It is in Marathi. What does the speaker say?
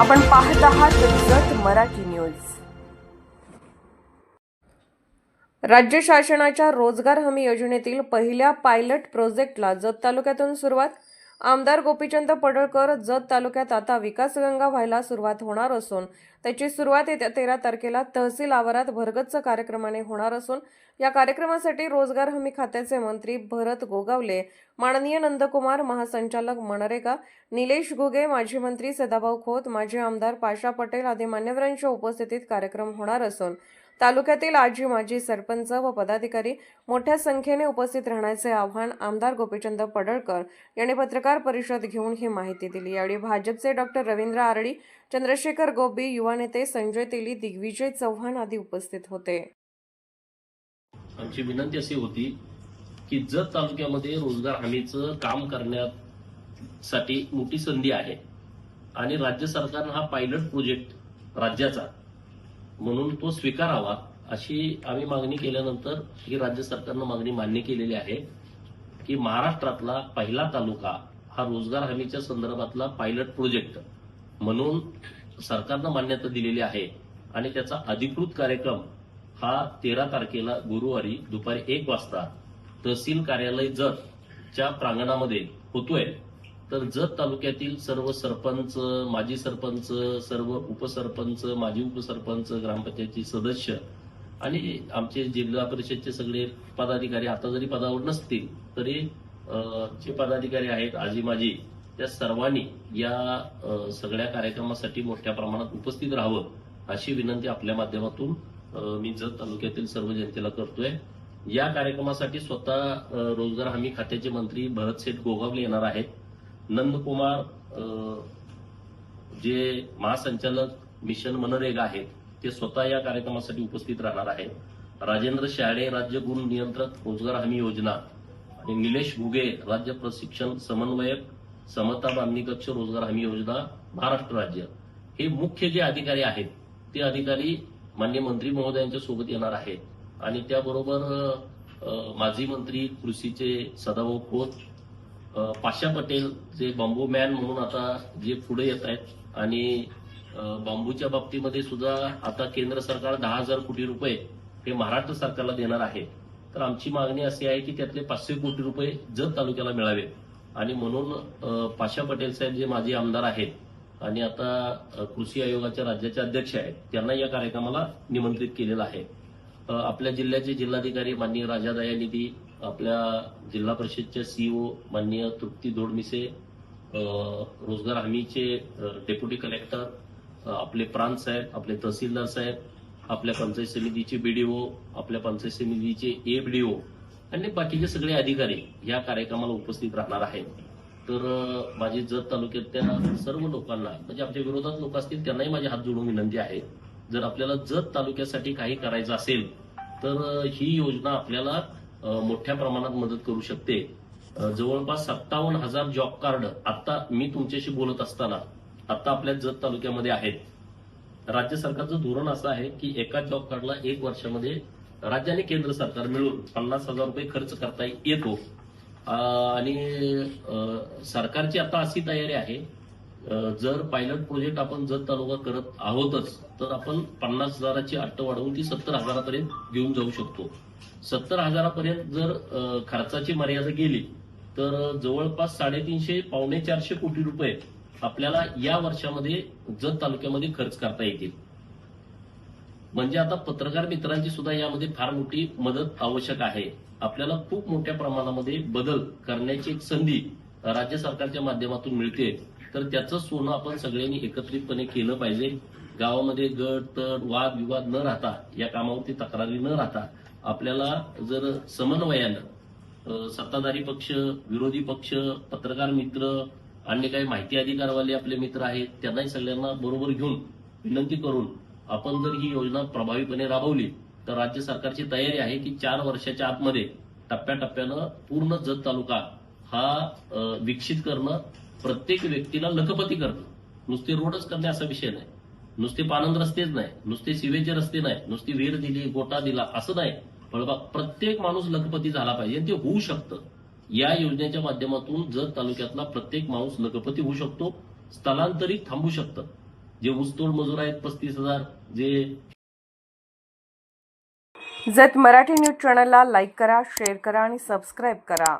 आपण पाहत आहात जत मराठी न्यूज. राज्य शासनाच्या रोजगार हमी योजनेतील पहिल्या पायलट प्रोजेक्टला जत तालुक्यातून सुरुवात आमदार गोपीचंद पडळकर जत तालुक्यात आता विकासगंगा व्हायला सुरुवात होणार असून त्याची सुरुवात येत्या तेरा तारखेला तहसील आवारात भरगच्च कार्यक्रमाने होणार असून या कार्यक्रमासाठी रोजगार हमी खात्याचे मंत्री भरत गोगावले माननीय नंदकुमार महासंचालक मनरेगा निलेश घुगे माजी मंत्री सदाभाऊ खोत माजी आमदार पाशा पटेल आदी मान्यवरांच्या उपस्थितीत कार्यक्रम होणार असून तालुक्यातील आजी माजी सरपंच व पदाधिकारी मोठ्या संख्येने उपस्थित राहण्याचे आव्हान आमदार गोपीचंद पडळकर यांनी पत्रकार परिषद घेऊन ही माहिती दिली. यावेळी भाजपचे डॉक्टर रवींद्र आरडी चंद्रशेखर गोबी युवा नेते संजय तेली दिग्विजय चव्हाण आदी उपस्थित होते. आमची विनंती अशी होती की जत तालुक्यामध्ये रोजगार हमीचं काम करण्यासाठी मोठी संधी आहे आणि राज्य सरकारनं हा पायलट प्रोजेक्ट राज्याचा म्हणून तो स्वीकारावा अशी आम्ही मागणी केल्यानंतर ही राज्य सरकारनं मागणी मान्य केलेली आहे की महाराष्ट्रातला पहिला तालुका हा रोजगार हमीच्या संदर्भातला पायलट प्रोजेक्ट म्हणून सरकारनं मान्यता दिलेली आहे. आणि त्याचा अधिकृत कार्यक्रम हा तेरा तारखेला गुरुवारी दुपारी एक वाजता तहसील कार्यालय जत च्या प्रांगणामध्ये होतोय. तर जत तालुक्यातील सर्व सरपंच माजी सरपंच सर्व उपसरपंच माजी उपसरपंच ग्रामपंचायती सदस्य आणि आमचे जिल्हा परिषदचे सगळे पदाधिकारी आता जरी पदावर नसतील तरी जे पदाधिकारी आहेत आजी माजी त्या सर्वांनी या सगळ्या कार्यक्रमासाठी मोठ्या प्रमाणात उपस्थित राहावं अशी विनंती आपल्या माध्यमातून मी जत तालुक्यातील सर्व जनतेला करतोय. या कार्यक्रमासाठी स्वतः रोजगार हमी खात्याचे मंत्री भरत शेठ गोगावले येणार आहेत. नंदकुमार जे महासंचालक मिशन मनरेगा आहेत ते स्वतः या कार्यक्रमासाठी उपस्थित राहणार आहेत. राजेंद्र शाळे राज्य गुण नियंत्रक रोजगार हमी योजना आणि निलेश घुगे राज्य प्रशिक्षण समन्वयक समता बांधणी कक्ष रोजगार हमी योजना महाराष्ट्र राज्य. हे मुख्य जे अधिकारी आहेत ते अधिकारी मान्य मंत्री महोदयांच्या सोबत येणार आहेत. आणि त्याबरोबर माजी मंत्री कृषीचे सदाभाऊ खोत पाशा पटेल जे बांबू मॅन म्हणून आता जे पुढे येत आहेत आणि बांबूच्या बाबतीमध्ये सुद्धा आता केंद्र सरकार दहा हजार कोटी रुपये हे महाराष्ट्र सरकारला देणार आहे. तर आमची मागणी अशी आहे की त्यातले पाचशे कोटी रुपये जत तालुक्याला मिळावे. आणि म्हणून पाशा पटेल साहेब जे माझे आमदार आहेत आणि आता कृषी आयोगाच्या राज्याचे अध्यक्ष आहेत त्यांना या कार्यक्रमाला निमंत्रित केलेलं आहे. आपल्या जिल्ह्याचे जिल्हाधिकारी माननीय राजा दयानिधी आपल्या जिल्हा परिषदच्या सीईओ माननीय तृप्ती दोडमिसे रोजगार हमीचे डेप्युटी कलेक्टर आपले प्रांत साहेब आपले तहसीलदार साहेब आपल्या पंचायत समितीचे बीडीओ आपल्या पंचायत समितीचे ए बीडीओ आणि बाकीचे सगळे अधिकारी या कार्यक्रमाला उपस्थित राहणार आहेत. तर माझी जत तालुक्यातल्या सर्व लोकांना म्हणजे आमच्या विरोधात लोक असतील त्यांनाही माझे हात जोडून विनंती आहे. जर आपल्याला जत तालुक्यासाठी काही करायचं असेल तर ही योजना आपल्याला मोठ्या प्रमाणात मदत करू शकते. जवळपास सत्तावन्न हजार जॉब कार्ड आता मी तुमच्याशी बोलत असताना आता आपल्या जत तालुक्यामध्ये आहेत. राज्य सरकारचं धोरण असं आहे की एका जॉब कार्डला एक वर्षामध्ये राज्य आणि केंद्र सरकार मिळून पन्नास हजार रुपये खर्च करता येतो. आणि सरकारची आता अशी तयारी आहे जर पायलट प्रोजेक्ट आपण जत तालुका करत आहोतच तर आपण पन्नास हजाराची अट्ट वाढवून ती सत्तर हजारापर्यंत घेऊन जाऊ शकतो. सत्तर हजारापर्यंत जर खर्चाची मर्यादा गेली तर जवळपास साडेतीनशे पावणे चारशे कोटी रुपये आपल्याला या वर्षामध्ये जत तालुक्यामध्ये खर्च करता येतील. म्हणजे आता पत्रकार मित्रांची सुद्धा यामध्ये फार मोठी मदत आवश्यक आहे. आपल्याला खूप मोठ्या प्रमाणामध्ये बदल करण्याची एक संधी राज्य सरकारच्या माध्यमातून मिळते. तर त्याचं सोनं आपण सगळ्यांनी एकत्रितपणे केलं पाहिजे. गावामध्ये गट तड वाद विवाद न राहता या कामावरती तक्रारी न राहता आपल्याला जर समन्वयानं सत्ताधारी पक्ष विरोधी पक्ष पत्रकार मित्र आणि काही माहिती अधिकारवाले आपले मित्र आहेत त्यांनाही सगळ्यांना बरोबर घेऊन विनंती करून आपण जर ही योजना प्रभावीपणे राबवली तर राज्य सरकारची तयारी आहे की चार वर्षाच्या आतमध्ये टप्प्याटप्प्यानं पूर्ण जत तालुका हा विकसित करणं प्रत्येक व्यक्तीला लखपती करणं नुसते रोडच करणे असा विषय नाही. नुसते पानंद रस्तेच नाही. नुसते सिवेचे रस्ते नाही. नुसती विहीर दिली गोटा दिला असं नाही. फळबाग प्रत्येक माणूस लखपती झाला पाहिजे ते होऊ शकतं. या योजनेच्या माध्यमातून जत तालुक्यातला प्रत्येक माणूस लखपती होऊ शकतो स्थलांतरित थांबू शकतं. जे ऊसतोड मजूर आहेत पस्तीस हजार जे जत मराठी न्यूज चॅनलला लाईक करा शेअर करा आणि सबस्क्राईब करा.